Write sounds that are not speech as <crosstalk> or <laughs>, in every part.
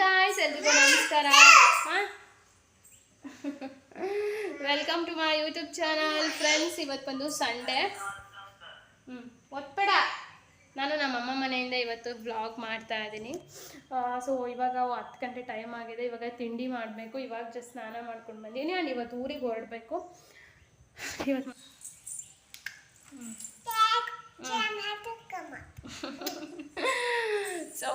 Guys ಎಲ್ರಿಗೂ ನಮಸ್ಕಾರ. Welcome to my YouTube channel friends ಇವತ್ತು ಬಂದು ಸಂಡೇ ಹ್ಞೂ ಒತ್ಬೇಡ ನಾನು ನಮ್ಮ ಅಮ್ಮ ಮನೆಯಿಂದ ಇವತ್ತು ವ್ಲಾಗ್ ಮಾಡ್ತಾ ಇದ್ದೀನಿ. ಸೊ ಇವಾಗ ಹತ್ತು ಗಂಟೆ ಟೈಮ್ ಆಗಿದೆ. ಇವಾಗ ತಿಂಡಿ ಮಾಡಬೇಕು. ಇವಾಗ ಜಸ್ಟ್ ಸ್ನಾನ ಮಾಡ್ಕೊಂಡು ಬಂದೀನಿ ಆ್ಯಂಡ್ ಇವತ್ತು ಊರಿಗೆ ಹೊರಡಬೇಕು. ಇವತ್ತು ಸೊ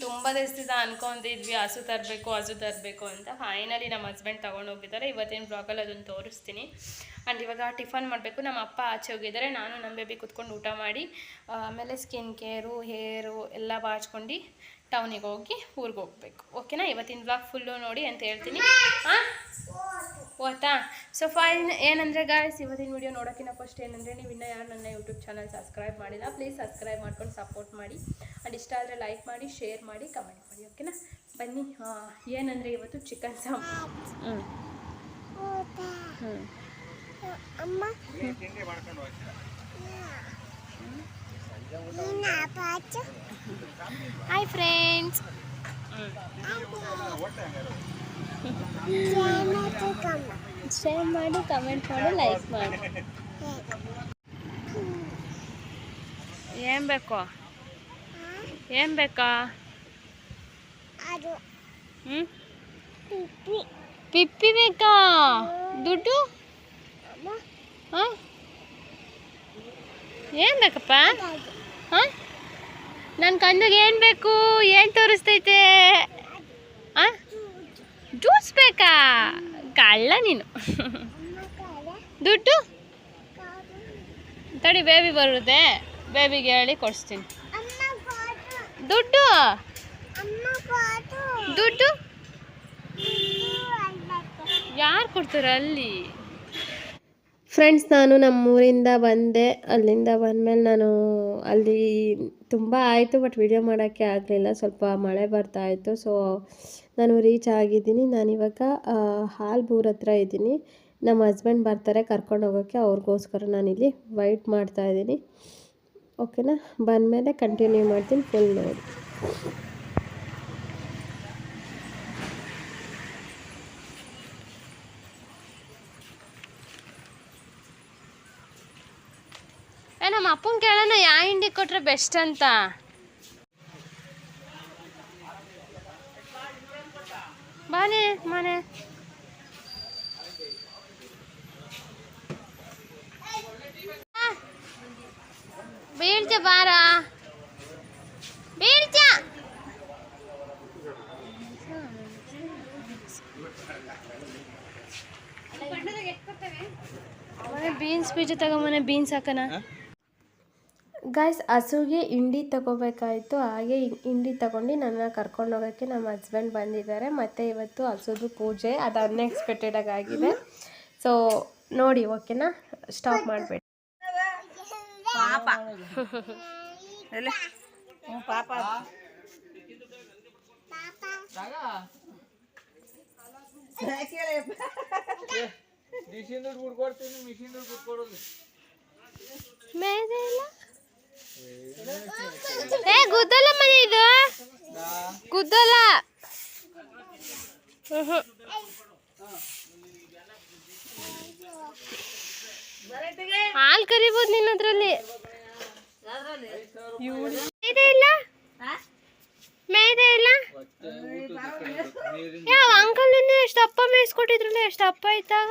ತುಂಬ ದಿವಸದಿಂದ ಅನ್ಕೊಂಡಿದ್ವಿ ಹಸು ತರಬೇಕು ಹಸು ತರಬೇಕು ಅಂತ. ಫೈನಲಿ ನಮ್ಮ ಹಸ್ಬೆಂಡ್ ತೊಗೊಂಡು ಹೋಗಿದ್ದಾರೆ. ಇವತ್ತಿನ ಬ್ಲಾಗಲ್ಲಿ ಅದನ್ನು ತೋರಿಸ್ತೀನಿ. ಆ್ಯಂಡ್ ಇವಾಗ ಟಿಫನ್ ಮಾಡಬೇಕು. ನಮ್ಮ ಅಪ್ಪ ಆಚೆ ಹೋಗಿದ್ದಾರೆ. ನಾನು ನಮ್ಮ ಬೇಬಿ ಕುತ್ಕೊಂಡು ಊಟ ಮಾಡಿ ಆಮೇಲೆ ಸ್ಕಿನ್ ಕೇರು ಹೇರು ಎಲ್ಲ ಬಾಚ್ಕೊಂಡು ಟೌನಿಗೆ ಹೋಗಿ ಊರಿಗೆ ಹೋಗ್ಬೇಕು. ಓಕೆನಾ ಇವತ್ತಿನ ಬ್ಲಾಗ್ ಫುಲ್ಲು ನೋಡಿ ಅಂತ ಹೇಳ್ತೀನಿ. ಹಾಂ ಓದ್ತಾ ಸೊ ಫೈನ್ ಏನಂದರೆ ಗಾಯ್ಸ್ ಇವತ್ತಿನ ವಿಡಿಯೋ ನೋಡೋಕ್ಕಿಂತ ಫಸ್ಟ್ ಏನಂದರೆ ನೀವು ಇನ್ನೂ ಯಾರು ನನ್ನ ಯೂಟ್ಯೂಬ್ ಚಾನಲ್ ಸಬ್ಸ್ಕ್ರೈಬ್ ಮಾಡಿಲ್ಲ ಪ್ಲೀಸ್ ಸಬ್ಸ್ಕ್ರೈಬ್ ಮಾಡ್ಕೊಂಡು ಸಪೋರ್ಟ್ ಮಾಡಿ. ಆ್ಯಂಡ್ ಇಷ್ಟ ಆದರೆ ಲೈಕ್ ಮಾಡಿ ಶೇರ್ ಮಾಡಿ ಕಮೆಂಟ್ ಮಾಡಿ ಓಕೆನಾ ಬನ್ನಿ ಏನಂದರೆ ಇವತ್ತು ಚಿಕನ್ ಸಾಂಬ್ ಹಾಯ್ ಫ್ರೆಂಡ್ಸ್ ಶೇರ್ ಮಾಡಿ ಕಮೆಂಟ್ ಮಾಡಿ ಲೈಕ್ ಮಾಡಿ. ಏನು ಬೇಕು? ಏನು ಬೇಕಾ? ಅದು. ಹ್ಞೂ ಪಿಪ್ಪಿ. ಬೇಕಾ? ದುಡ್ಡು? ಹಾಂ? ಏನು ಬೇಕಪ್ಪ? ಹಾಂ? ನನ್ನ ಕಣ್ಣಿಗೆ ಏನು ಬೇಕು? ಏನು ತೋರಿಸ್ತೈತೆ? ಹಾಂ ಜ್ಯೂಸ್ ಬೇಕಾ? ಕಳ್ಳ ನೀನು. ದುಡ್ಡು? ತಡಿ ಬೇಬಿ ಬರುತ್ತೆ ಬೇಬಿಗೆ ಹೇಳಿ ಕೊಡಿಸ್ತೀನಿ. ದುಡ್ಡು? ದುಡ್ಡು? ಯಾರು ಕೊಡ್ತಾರೆ ಅಲ್ಲಿ? ಫ್ರೆಂಡ್ಸ್ ನಾನು ನಮ್ಮೂರಿಂದ ಬಂದೆ. ಅಲ್ಲಿಂದ ಬಂದಮೇಲೆ ನಾನು ಅಲ್ಲಿ ತುಂಬ ಆಯಿತು ಬಟ್ ವಿಡಿಯೋ ಮಾಡೋಕ್ಕೆ ಆಗಲಿಲ್ಲ. ಸ್ವಲ್ಪ ಮಳೆ ಬರ್ತಾ ಇತ್ತು ಸೊ ನಾನು ರೀಚ್ ಆಗಿದ್ದೀನಿ. ನಾನಿವಾಗ ಹಾಲ್ಬೂರ್ ಹತ್ರ ಇದ್ದೀನಿ. ನಮ್ಮ ಹಸ್ಬೆಂಡ್ ಬರ್ತಾರೆ ಕರ್ಕೊಂಡು ಹೋಗೋಕ್ಕೆ ಅವ್ರಿಗೋಸ್ಕರ ನಾನಿಲ್ಲಿ ವೈಟ್ ಮಾಡ್ತಾ ಇದ್ದೀನಿ. ಓಕೆನಾ ಬಂದಮೇಲೆ ಕಂಟಿನ್ಯೂ ಮಾಡ್ತೀನಿ ಫುಲ್ ನೋಡಿ. ನಮ್ಮ ಅಪ್ಪನ ಕೇಳೋಣ ಯಾವ ಹಿಂಡಿ ಕೊಟ್ಟರೆ ಬೆಸ್ಟ್ ಅಂತ? ಬಾನೆ ಮನೆ ಬೀಳ್ತ ಬಾರ ಬೀಳ್ತ ಮನೆ ಬೀನ್ಸ್ ಬೀಜ ತಗೊಂಬನೆ ಬೀನ್ಸ್ ಹಾಕನ ಗಾಯ್ಸ್ ಹಸುಗೆ ಹಿಂಡಿ ತಗೋಬೇಕಾಯಿತು. ಹಾಗೆ ಹಿಂಡಿ ತಗೊಂಡು ನನ್ನ ಕರ್ಕೊಂಡು ಹೋಗೋಕ್ಕೆ ನಮ್ಮ ಹಸ್ಬೆಂಡ್ ಬಂದಿದ್ದಾರೆ. ಮತ್ತು ಇವತ್ತು ಹಸುದು ಪೂಜೆ. ಅದು ಅನ್ಎಕ್ಸ್ಪೆಕ್ಟೆಡಾಗಿ ಆಗಿದೆ. ಸೊ ನೋಡಿ ಓಕೆನಾ ಸ್ಟಾಪ್ ಮಾಡಬೇಡಿ. ಮಿಷಿನ್ ದುಡ್ಡು ಬಿಟ್ಕೊಡ್ತೀನಿ ಮಿಷಿನ್ ದುಡ್ಡು ಬಿಟ್ಕೊಡೋದು ಮೇದೆ ಇಲ್ಲ ಏ ಗುದ್ದಲ ಮನೆ ಇದು ಗುದ್ದಲ ಹ್ಮ್ ಹಾಲು ಕರಿಬೋದು ನಿನ್ನ ಅದ್ರಲ್ಲಿ ಮೇದೆ ಇಲ್ಲ? ಮೇದೆ ಇಲ್ಲ? ಯಾವ ಅಂಕಲ್ ನಿನ್ನೆ ಎಷ್ಟು ಅಪ್ಪ ಮೇಯಿಸ್ಕೊಟ್ಟಿದ್ರಲ್ಲ ಎಷ್ಟು ಅಪ್ಪ ಇದ್ದಾಗ?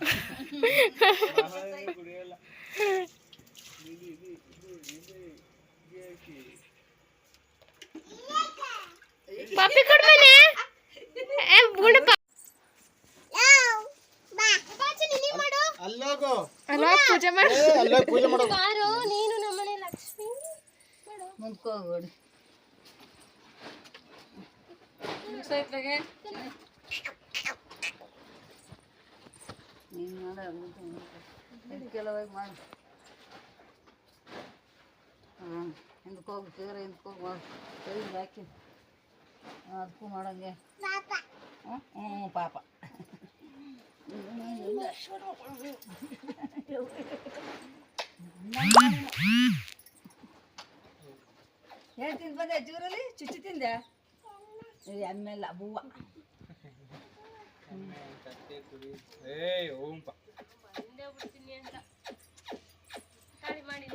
<laughs> ಬೂಸದ ನೀರು ಮಾತ್ರ ಕುಡಿಯೋದು ಇವು ಕುಡಿಯಲ್ಲ ಪಪ್ಪಿ ಕೊಡ್ಮೇನೆ ಏ ಗುಂಡಪ್ಪ ಅಲ್ಲೋಗು ಅಲ್ಲ ಪೂಜೆ ಮಾಡಿ ಏ, ಅಲ್ಲೋಗ್ ಪೂಜೆ ಮಾಡೋದು ಬಾರು ನೀನು ನಮ್ಮನೆ ಲಕ್ಷ್ಮಿ ಹಿಂದಕ್ಕೆ ಹೋಗಿ ತೀರ ಹಿಂದಕ್ಕೆ ಹೋಗಿ ಮಾಡಿ ಕೈಗೆ ಹಾಕಿ ಅದಕ್ಕೂ ಮಾಡಂಗೆ. ಹ್ಞೂ ಪಾಪ. ಏನು ತಿಂದು ಬಂದೆ ಜೂರಲ್ಲಿ? ಚುಚ್ಚು ತಿಂದೆ? ಎಮ್ಮೆಲ್ಲ ಬೂವ ಏಯ್ ಓಂಪ ಬಂದೇ ಬಿಡ್ತೀನಿ ಅಂತ. ಖಾಲಿ ಮಾಡಿ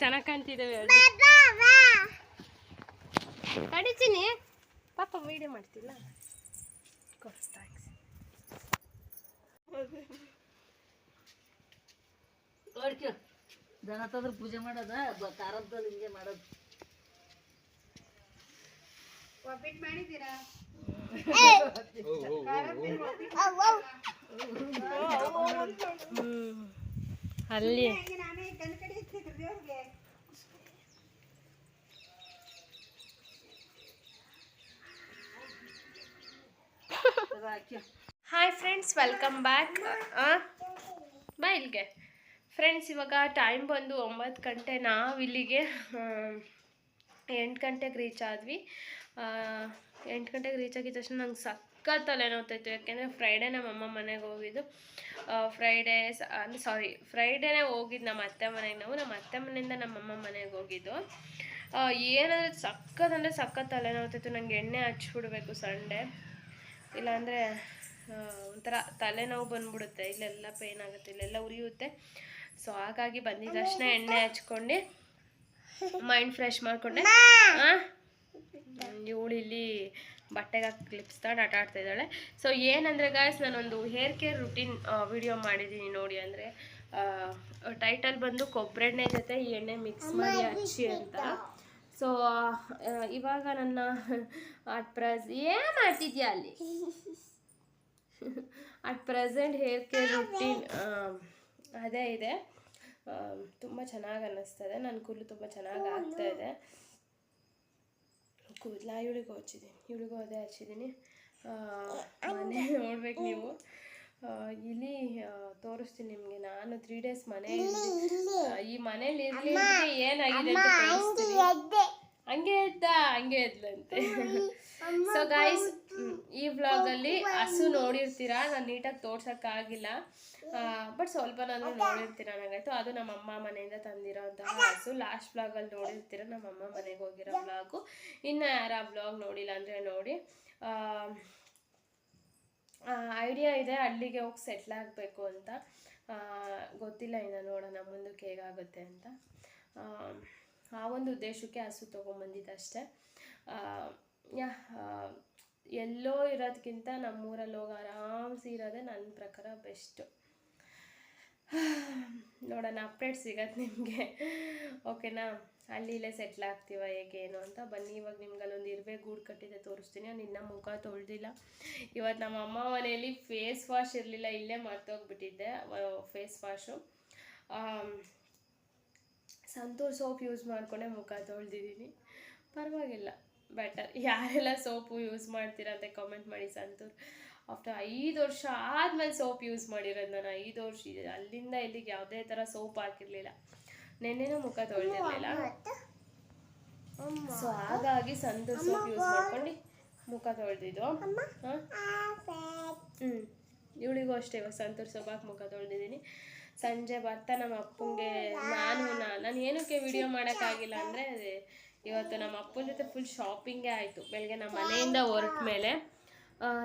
ಚೆನ್ನಾಗಿ ಕಾಣ್ತಿದ್ದಾವೆ ಕಡಿತೀನಿ. ಪಾಪ ವೀಡಿಯೋ ಮಾಡ್ತಿಲ್ಲ. ದನ ತಂದ್ರೆ ಪೂಜೆ ಮಾಡೋದ? ಖಾರದಲ್ಲಿ ಹಿಂಗೆ ಮಾಡೋದು. ಅಲ್ಲಿ ಅದು ಹಾಕ್ಯೋ ಹಾಯ್ ಫ್ರೆಂಡ್ಸ್ ವೆಲ್ಕಮ್ ಬ್ಯಾಕ್ ಬಾ ಇಲ್ಲಿಗೆ. ಫ್ರೆಂಡ್ಸ್ ಇವಾಗ ಟೈಮ್ ಬಂದು ಒಂಬತ್ತು ಗಂಟೆ, ನಾವು ಇಲ್ಲಿಗೆ ಎಂಟು ಗಂಟೆಗೆ ರೀಚ್ ಆದ್ವಿ. ಎಂಟು ಗಂಟೆಗೆ ರೀಚ್ ಆಗಿದ ತಕ್ಷಣ ನಂಗೆ ಸಕ್ಕ ತಲೆನೋವ್ತಾಯಿತ್ತು ಯಾಕೆಂದರೆ ಫ್ರೈಡೇ ನಮ್ಮ ಅಮ್ಮ ಮನೆಗೆ ಹೋಗಿದ್ದು. ಫ್ರೈಡೇ ಅಂದರೆ ಸಾರಿ ಫ್ರೈಡೇನೇ ಹೋಗಿದ್ದು ನಮ್ಮ ಅತ್ತೆ ಮನೆಗೆ ನಾವು. ನಮ್ಮ ಅತ್ತೆ ಮನೆಯಿಂದ ನಮ್ಮಮ್ಮ ಮನೆಗೆ ಹೋಗಿದ್ದು. ಏನಾದರೂ ಅಂದರೆ ಸಖತ್ ತಲೆನೋವ್ತಾಯಿತ್ತು ನಂಗೆ ಎಣ್ಣೆ ಹಚ್ಬಿಡ್ಬೇಕು ಸಂಡೇ. ಇಲ್ಲಾಂದರೆ ಒಂಥರ ತಲೆನೋವು ಬಂದ್ಬಿಡುತ್ತೆ. ಇಲ್ಲೆಲ್ಲ ಪೇನ್ ಆಗುತ್ತೆ ಇಲ್ಲೆಲ್ಲ ಉರಿಯುತ್ತೆ. ಸೊ ಹಾಗಾಗಿ ಬಂದಿದ್ದ ತಕ್ಷಣ ಎಣ್ಣೆ ಹಚ್ಕೊಂಡು ಮೈಂಡ್ ಫ್ರೆಶ್ ಮಾಡಿಕೊಂಡೆ. ಇವಳು ಇಲ್ಲಿ ಬಟ್ಟೆಗೆ ಕ್ಲಿಪ್ಸ್ ತಗೊಂಡು ಆಟ ಆಡ್ತಾ ಇದ್ದಾಳೆ. ಸೊ ಏನಂದರೆ ಗಾಯ್ಸ್ ನಾನೊಂದು ಹೇರ್ ಕೇರ್ ರುಟೀನ್ ವಿಡಿಯೋ ಮಾಡಿದ್ದೀನಿ ನೋಡಿ. ಅಂದರೆ ಟೈಟಲ್ ಬಂದು ಕೊಬ್ಬರೆಣ್ಣೆ ಜೊತೆ ಎಣ್ಣೆ ಮಿಕ್ಸ್ ಮಾಡಿ ಹಚ್ಚಿ ಅಂತ. ಸೊ ಇವಾಗ ನನ್ನ ಅಟ್ ಪ್ರಸ್ ಏನು ಮಾಡ್ತಿದ್ಯಾ ಅಲ್ಲಿ? At present hair care routine ಅದೇ ಇದೆ. ತುಂಬ ಚೆನ್ನಾಗಿ ಅನ್ನಿಸ್ತದೆ. ನನ್ನ ಕೂದಲು ತುಂಬ ಚೆನ್ನಾಗಿ ಆಗ್ತಾ ಇದೆ. ಕೂದಲ ಇವಳಿಗೂ ಹಚ್ಚಿದ್ದೀನಿ. ಇವಳಿಗೂ ಅದೇ ಹಚ್ಚಿದ್ದೀನಿ. ಮನೆ <laughs> ನೋಡ್ಬೇಕು ನೀವು. ಇಲ್ಲಿ ತೋರಿಸ್ತೀನಿ ನಿಮಗೆ. ನಾನು ತ್ರೀ ಡೇಸ್ ಮನೆಯಲ್ಲಿ ಆ, ಈ ಮನೇಲಿ ಇರಲಿ ಏನಾಗಿದೆ ಅಂತ ಹಂಗೆ ಇದ್ಲಂತೆ. ಸೊ ಗಾಯ್ಸ್ <laughs> ಈ ವ್ಲಾಗಲ್ಲಿ ಹಸು ನೋಡಿರ್ತೀರಾ? ನಾನು ನೀಟಾಗಿ ತೋರ್ಸೋಕ್ಕಾಗಿಲ್ಲ. ಬಟ್ ಸ್ವಲ್ಪ ನಾನು ನೋಡಿರ್ತೀರ ನನಗಾಯ್ತು ಅದು ನಮ್ಮ ಅಮ್ಮ ಮನೆಯಿಂದ ತಂದಿರೋಂತಹ ಹಸು. ಲಾಸ್ಟ್ ವ್ಲಾಗಲ್ಲಿ ನೋಡಿರ್ತೀರ? ನಮ್ಮ ಅಮ್ಮ ಮನೆಗೆ ಹೋಗಿರೋ ಬ್ಲಾಗ್ ಇನ್ನು ಯಾರು ಆ ವ್ಲಾಗ್ ನೋಡಿಲ್ಲ ಅಂದರೆ ನೋಡಿ. ಐಡಿಯಾ ಇದೆ ಹಳ್ಳಿಗೆ ಹೋಗಿ ಸೆಟ್ಲ್ ಆಗಬೇಕು ಅಂತ. ಗೊತ್ತಿಲ್ಲ ಇನ್ನು ನೋಡೋಣ ಮುಂದಕ್ಕೆ ಹೇಗಾಗುತ್ತೆ ಅಂತ. ಆ, ಒಂದು ಉದ್ದೇಶಕ್ಕೆ ಹಸು ತೊಗೊಂಬಂದಿದ್ದಷ್ಟೇ. ಅಷ್ಟೇ ಯಾ ಎಲ್ಲೋ ಇರೋದಕ್ಕಿಂತ ನಮ್ಮೂರಲ್ಲಿ ಹೋಗಿ ಆರಾಮ್ಸಿ ಇರೋದೇ ನನ್ನ ಪ್ರಕಾರ ಬೆಸ್ಟು. ನೋಡೋಣ ಅಪ್ಡೇಟ್ ಸಿಗತ್ತೆ ನಿಮಗೆ. ಓಕೆನಾ? ಅಲ್ಲಿ ಇಲ್ಲೇ ಸೆಟ್ಲ್ ಆಗ್ತೀವ ಹೇಗೆ ಏನು ಅಂತ? ಬನ್ನಿ ಇವಾಗ ನಿಮ್ಗೆ ಅಲ್ಲೊಂದು ಇರುವೆ ಗೂಡು ಕಟ್ಟಿದೆ ತೋರಿಸ್ತೀನಿ. ನಾನು ಇನ್ನೂ ಮುಖ ತೊಳೆದಿಲ್ಲ. ಇವತ್ತು ನಮ್ಮ ಅಮ್ಮ ಮನೆಯಲ್ಲಿ ಫೇಸ್ ವಾಶ್ ಇರಲಿಲ್ಲ ಇಲ್ಲೇ ಮರ್ತೋಗ್ಬಿಟ್ಟಿದ್ದೆ face wash Santoor soap use ಮಾಡ್ಕೊಂಡೆ ಮುಖ ತೊಳೆದಿದ್ದೀನಿ. ಪರವಾಗಿಲ್ಲ ಬೆಟರ್ ಯಾರೆಲ್ಲ ಸೋಪು ಯೂಸ್ ಮಾಡ್ತೀರಾ ಅಂತ ಕಾಮೆಂಟ್ ಮಾಡಿ ಸಂತೂರ್. ಆಫ್ಟರ್ ಐದು ವರ್ಷ ಆದಮೇಲೆ ಸೋಪ್ ಯೂಸ್ ಮಾಡಿರೋದು ನಾನು ಐದು ವರ್ಷ ಅಲ್ಲಿಂದ ಇಲ್ಲಿಗೆ ಯಾವುದೇ ಥರ ಸೋಪ್ ಹಾಕಿರಲಿಲ್ಲ. ನೆನ್ನೆನೂ ಮುಖ ತೊಳೆದಿರಲಿಲ್ಲ. ಸೊ ಹಾಗಾಗಿ ಸಂತೂರ್ ಸೋಪ್ ಯೂಸ್ ಮಾಡ್ಕೊಂಡು ಮುಖ ತೊಳೆದಿದ್ದು. ಹಾಂ? ಹ್ಞೂ ಇವಳಿಗೂ ಅಷ್ಟೇ ಇವಾಗ ಸಂತೂರ್ ಸೋಪ್ ಹಾಕಿ ಮುಖ ತೊಳೆದಿದ್ದೀನಿ. ಸಂಜೆ ಬರ್ತಾ ನಮ್ಮ ಅಪ್ಪಂಗೆ, ನಾನು ನಾನು ಏನಕ್ಕೆ ವಿಡಿಯೋ ಮಾಡೋಕ್ಕಾಗಿಲ್ಲ ಅಂದರೆ ಇವತ್ತು ನಮ್ಮ ಅಪ್ಪನ ಜೊತೆ ಫುಲ್ ಶಾಪಿಂಗೇ ಆಯಿತು. ಬೆಳಗ್ಗೆ ನಮ್ಮ ಮನೆಯಿಂದ ಹೊರಟ ಮೇಲೆ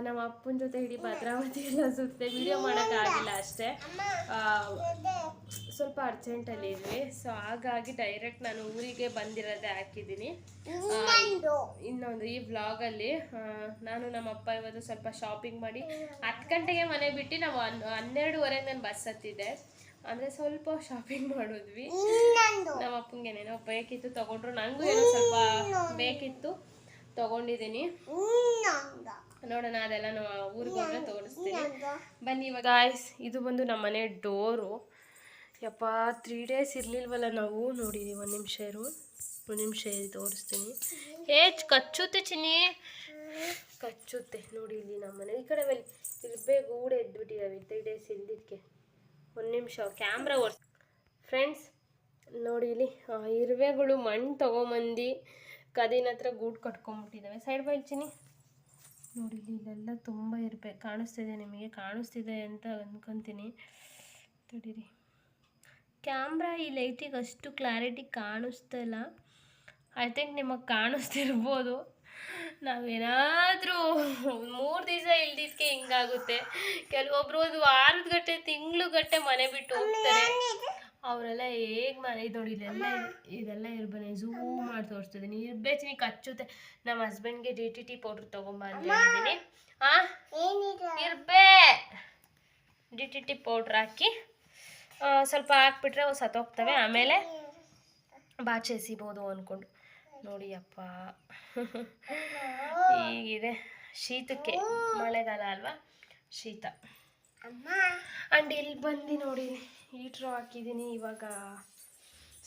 ನಮ್ಮ ಅಪ್ಪನ ಜೊತೆ ಇಡೀ ಭದ್ರಾವತಿ ಎಲ್ಲ ಸುತ್ತೆ ವಿಡಿಯೋ ಮಾಡೋಕ್ಕಾಗಿಲ್ಲ ಅಷ್ಟೇ. ಸ್ವಲ್ಪ ಅರ್ಜೆಂಟಲ್ಲಿ ಇದ್ವಿ. ಸೊ ಹಾಗಾಗಿ ಡೈರೆಕ್ಟ್ ನಾನು ಊರಿಗೆ ಬಂದಿರೋದೇ ಹಾಕಿದ್ದೀನಿ. ಇನ್ನೊಂದು ಈ ವ್ಲಾಗಲ್ಲಿ ನಾನು ನಮ್ಮ ಅಪ್ಪ ಇವತ್ತು ಸ್ವಲ್ಪ ಶಾಪಿಂಗ್ ಮಾಡಿ ಹತ್ತು ಗಂಟೆಗೆ ಮನೆ ಬಿಟ್ಟು ನಾವು ಹನ್ನೆರಡುವರೆ ನಾನು ಬಸ್ ಹತ್ತಿದ್ದೆ. ಅಂದರೆ ಸ್ವಲ್ಪ ಶಾಪಿಂಗ್ ಮಾಡಿದ್ವಿ. ನಮ್ಮ ಅಪ್ಪಂಗೆ ಏನೇನೋ ಬೇಕಿತ್ತು ತಗೊಂಡ್ರು. ನನಗೂ ಏನೋ ಸ್ವಲ್ಪ ಬೇಕಿತ್ತು. ತಗೊಂಡಿದ್ದೀನಿ. ನೋಡೋಣ ಅದೆಲ್ಲ ನಾವು ಊರಿಗೆ ಹೋದ್ರೆ ತೋರಿಸ್ತೀನಿ. ಬನ್ನಿ ಇವಾಗ ಗಾಯ್ಸ್ ಇದು ಬಂದು ನಮ್ಮ ಮನೆ ಡೋರು. ಯಪ್ಪ ತ್ರೀ ಡೇಸ್ ಇರಲಿಲ್ವಲ್ಲ ನಾವು? ನೋಡಿದ್ದೀವಿ ಒಂದು ನಿಮಿಷ ಇರು. ಒಂದು ನಿಮಿಷ ಇರಿ ತೋರಿಸ್ತೀನಿ. ಏಜ್ ಕಚ್ಚುತ್ತೆ ಚಿನ್ನಿ. ಕಚ್ಚುತ್ತೆ. ನೋಡಿ ಇಲ್ಲಿ ನಮ್ಮ ಮನೆ ಈ ಕಡೆ ಮೇಲೆ ಊಡೆ ಎದ್ಬಿಟ್ಟಿದಾವೆ ಎದ್ಬಿಟ್ಟಿದ್ದಾವೆ ತ್ರೀ ಡೇಸ್ ಇಲ್ದಿದ್ದಕ್ಕೆ ಒಂದು ನಿಮಿಷ ಕ್ಯಾಮ್ರಾ ಓಡಿಸ್ ಫ್ರೆಂಡ್ಸ್ ನೋಡಿ ಇಲ್ಲಿ ಇರುವೆಗಳು ಮಣ್ಣು ತೊಗೊಂಬಂದು ಕದಿನ ಹತ್ರ ಗೂಡು ಕಟ್ಕೊಂಬಿಟ್ಟಿದ್ದಾವೆ ಸೈಡ್ ಬೈ ಚಿನಿ ನೋಡಿ ಇಲ್ಲಿ ಇಲ್ಲೆಲ್ಲ ತುಂಬ ಇರಬೇಕು ಕಾಣಿಸ್ತಿದೆ ನಿಮಗೆ, ಕಾಣಿಸ್ತಿದೆ ಅಂತ ಅಂದ್ಕೊತೀನಿ ತಡೀರಿ. ಕ್ಯಾಮ್ರಾ ಈ ಲೈಟಿಗೆ ಅಷ್ಟು ಕ್ಲಾರಿಟಿ ಕಾಣಿಸ್ತಾ ಇಲ್ಲ. ಐ ಥಿಂಕ್ ನಿಮಗೆ ಕಾಣಿಸ್ತಿರ್ಬೋದು. ನಾವೇನಾದರೂ ಮೂರು ದಿವಸ ಇಲ್ದಿದ್ದಕ್ಕೆ ಹಿಂಗಾಗುತ್ತೆ. ಕೆಲವೊಬ್ರು ಒಂದು ವಾರದ ಗಟ್ಟೆ ತಿಂಗಳು ಗಟ್ಟೆ ಮನೆ ಬಿಟ್ಟು ಹೋಗ್ತಾರೆ. ಅವರೆಲ್ಲ ಹೇಗೆ ಮನೆ ಇದು ನೋಡಿ ಇದೆಲ್ಲ ಇದೆಲ್ಲ ಇರ್ಬನೆ ಝೂಮ್ ಮಾಡಿ ತೋರಿಸ್ತಿದ್ದೀನಿ ನೀ ಕಚ್ಚುತ್ತೆ. ನಮ್ಮ ಹಸ್ಬೆಂಡ್ಗೆ ಡಿ ಟಿ ಟಿ ಪೌಡ್ರ್ ತೊಗೊಂಬ ಅಂತ ಹೇಳಿದ್ದೀನಿ. ಹಾಂ ಇರ್ಬೇ! ಡಿ ಟಿ ಟಿ ಪೌಡ್ರ್ ಹಾಕಿ ಸ್ವಲ್ಪ ಹಾಕ್ಬಿಟ್ರೆ ಸತ್ತೋಗ್ತವೆ. ಆಮೇಲೆ ಬಾಚೆ ಎಸಿಬೋದು ಅಂದ್ಕೊಂಡು ನೋಡಿ ಅಪ್ಪ ಹೀಗಿದೆ. ಶೀತಕ್ಕೆ ಮಳೆಗಾಲ ಅಲ್ವಾ? ಶೀತ. ಅಮ್ಮ. ಆ್ಯಂಡ್ ಇಲ್ಲಿ ಬಂದು ನೋಡಿ ಹೀಟ್ರು ಹಾಕಿದ್ದೀನಿ ಇವಾಗ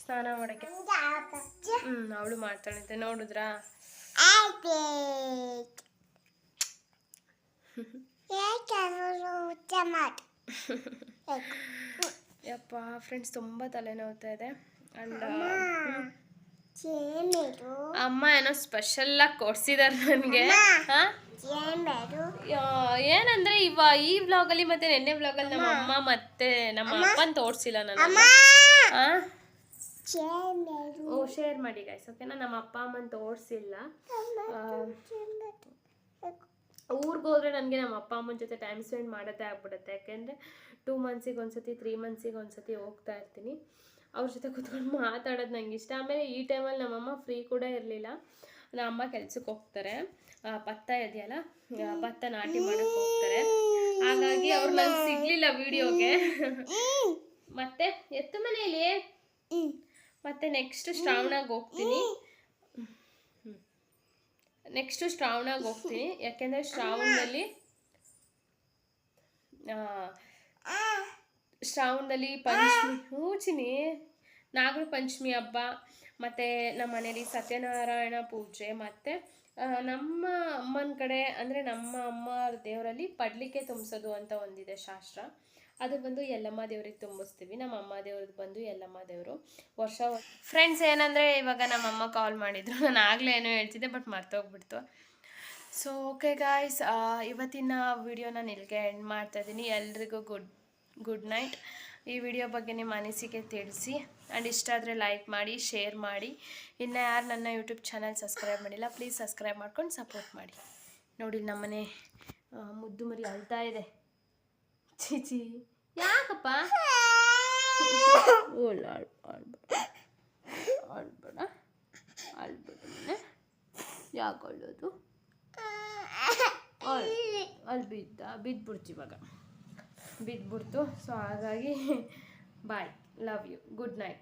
ಸ್ನಾನ ಮಾಡೋಕ್ಕೆ. ಹ್ಞೂ ಅವಳು ಮಾಡ್ತಾಳಂತೆ ನೋಡಿದ್ರಾ? ಯಪ್ಪ ಫ್ರೆಂಡ್ಸ್ ತುಂಬ ತಲೆನೋವ್ತಾ ಇದೆ. ಜೇಮೇರು ಅಮ್ಮ ಏನೋ ಸ್ಪೆಷಲ್ಲಾಗಿ ಕೊಡ್ಸಿದಾರೆ ನನಗೆ. ಏನಂದ್ರೆ ಇವ ಈ ಬ್ಲಾಗ್ ಅಲ್ಲಿ ಮತ್ತೆ ನೆನ್ನೆ ಅಲ್ಲಿ ನಮ್ಮ ಅಮ್ಮ. ಮತ್ತೆ ನಮ್ಮ ಅಪ್ಪನ ತೋರಿಸಿಲ್ಲ ನಾನು ಓ ಶೇರ್ ಮಾಡಿ ಗಾಯ್ಸ್ ಓಕೆನಾ ನಮ್ಮ ಅಪ್ಪ ಅಮ್ಮನ ತೋರಿಸಿಲ್ಲ. ಊರಿಗೆ ಹೋದ್ರೆ ನನಗೆ ನಮ್ಮ ಅಪ್ಪ ಅಮ್ಮನ ಜೊತೆ ಟೈಮ್ ಸ್ಪೆಂಡ್ ಮಾಡೋದೇ ಆಗ್ಬಿಡುತ್ತೆ. ಯಾಕೆಂದರೆ ಟೂ ಮಂತ್ಸಿಗೆ ಒಂದ್ಸತಿ ತ್ರೀ ಮಂತ್ಸಿಗೆ ಒಂದ್ಸತಿ ಹೋಗ್ತಾ ಇರ್ತೀನಿ. ಅವ್ರ ಜೊತೆ ಕೂತ್ಕೊಂಡು ಮಾತಾಡೋದು ನಂಗೆ ಇಷ್ಟ. ಆಮೇಲೆ ಈ ಟೈಮಲ್ಲಿ ನಮ್ಮಮ್ಮ ಫ್ರೀ ಕೂಡ ಇರಲಿಲ್ಲ. ನಮ್ಮ ಅಮ್ಮ ಕೆಲ್ಸಕ್ಕೆ ಹೋಗ್ತಾರೆ. ಭತ್ತ ಇದೆಯಲ್ಲ? ಭತ್ತ ನಾಟಿ ಮಾಡಕ್ಕೆ ಹೋಗ್ತಾರೆ. ಹಾಗಾಗಿ ಅವ್ರು ನಂಗೆ ಸಿಗ್ಲಿಲ್ಲ ವಿಡಿಯೋಗೆ. ಮತ್ತೆ ಎತ್ತು ಮನೆಯಲ್ಲಿ? ಮತ್ತೆ ನೆಕ್ಸ್ಟ್ ಶ್ರಾವಣಾಗ ಹೋಗ್ತೀನಿ. ನೆಕ್ಸ್ಟ್ ಶ್ರಾವಣಾಗ ಹೋಗ್ತೀನಿ. ಯಾಕೆಂದರೆ ಶ್ರಾವಣದಲ್ಲಿ ಶ್ರಾವಣದಲ್ಲಿ ಪಂಚಮಿ, ಹೂಚಿನಿ ನಾಗರ ಪಂಚಮಿ ಹಬ್ಬ, ಮತ್ತು ನಮ್ಮ ಮನೇಲಿ ಸತ್ಯನಾರಾಯಣ ಪೂಜೆ, ಮತ್ತು ನಮ್ಮ ಅಮ್ಮನ ಕಡೆ ಅಂದರೆ ನಮ್ಮ ಅಮ್ಮ ದೇವರಲ್ಲಿ ಪಡ್ಲಿಕ್ಕೆ ತುಂಬಿಸೋದು ಅಂತ ಒಂದಿದೆ ಶಾಸ್ತ್ರ. ಅದು ಬಂದು ಯಲ್ಲಮ್ಮ ದೇವ್ರಿಗೆ ತುಂಬಿಸ್ತೀವಿ. ನಮ್ಮ ಅಮ್ಮ ದೇವ್ರದ್ದು ಬಂದು ಯಲ್ಲಮ್ಮ ದೇವರು. ವರ್ಷ ಫ್ರೆಂಡ್ಸ್ ಏನಂದರೆ ಇವಾಗ ನಮ್ಮಮ್ಮ ಕಾಲ್ ಮಾಡಿದ್ರು. ನಾನು ಆಗಲೇ ಏನೋ ಹೇಳ್ತಿದ್ದೆ ಬಟ್ ಮರ್ತೋಗ್ಬಿಡ್ತು. ಸೊ ಓಕೆ ಗಾಯ್ಸ್ ಇವತ್ತಿನ ವಿಡಿಯೋ ನಾನು ಇಲ್ಲಿಗೆ ಎಂಡ್ ಮಾಡ್ತಾ ಇದ್ದೀನಿ. ಎಲ್ರಿಗೂ ಗುಡ್ ಗುಡ್ ನೈಟ್. ಈ ವಿಡಿಯೋ ಬಗ್ಗೆ ನಿಮ್ಮ ಅನಿಸಿಕೆ ತಿಳಿಸಿ. ಆ್ಯಂಡ್ ಇಷ್ಟ ಆದರೆ ಲೈಕ್ ಮಾಡಿ ಶೇರ್ ಮಾಡಿ. ಇನ್ನು ಯಾರು ನನ್ನ ಯೂಟ್ಯೂಬ್ ಚಾನಲ್ ಸಬ್ಸ್ಕ್ರೈಬ್ ಮಾಡಿಲ್ಲ ಪ್ಲೀಸ್ ಸಬ್ಸ್ಕ್ರೈಬ್ ಮಾಡ್ಕೊಂಡು ಸಪೋರ್ಟ್ ಮಾಡಿ. ನೋಡಿ, ನಮ್ಮನೆ ಮುದ್ದು ಮರಿ ಅಳ್ತಾ ಇದೆ. ಚೀಚಿ ಯಾಕಪ್ಪ? ಓಲ್ ಆಳ್ಬೇಡ ಆಳ್ಬೇಡ ಯಾಕೆ ಅಳ್ಳೋದು ಅಲ್ಲಿ ಬಿದ್ದ ಬಿದ್ದುಬಿಡ್ತು ಇವಾಗ. ಬಿದ್ದುಬಿಡ್ತು ಸೊ ಹಾಗಾಗಿ bye love you good night